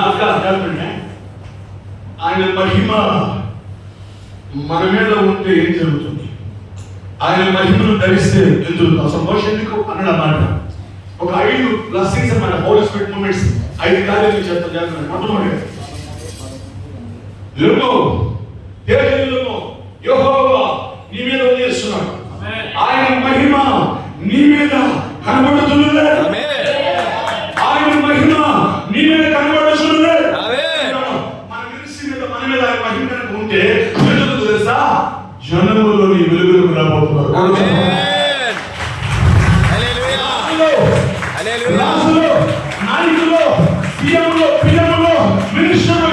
అక్క కాదండి ఆయన మహిమ మన మీద ఉంటే ఏం జరుగుతుంది? ఆయన మహిమను ధరిస్తే ఏం జరుగుతుంది? ఎందుకు అన్నాడు అన్నమాట ఒక ఐదు బ్లస్సింగ్స్ అన్నమాట హోలీ స్పిరిట్ మూమెంట్స్ ఐదు కార్యాలు చేస్తాం చేస్తున్నాడు మొట్టమొదటి లుము తేజలుము యహోవా నీ మీద వదిలేస్తున్నాడు ఆయన మహిమ నీ మీద ఉంటే వెలుగు తెలుసా? జనములు నీ వెలుగులకు రాబోతున్నారు. నాయకులు సీఎంలో పిల్లములో మినిస్టర్లు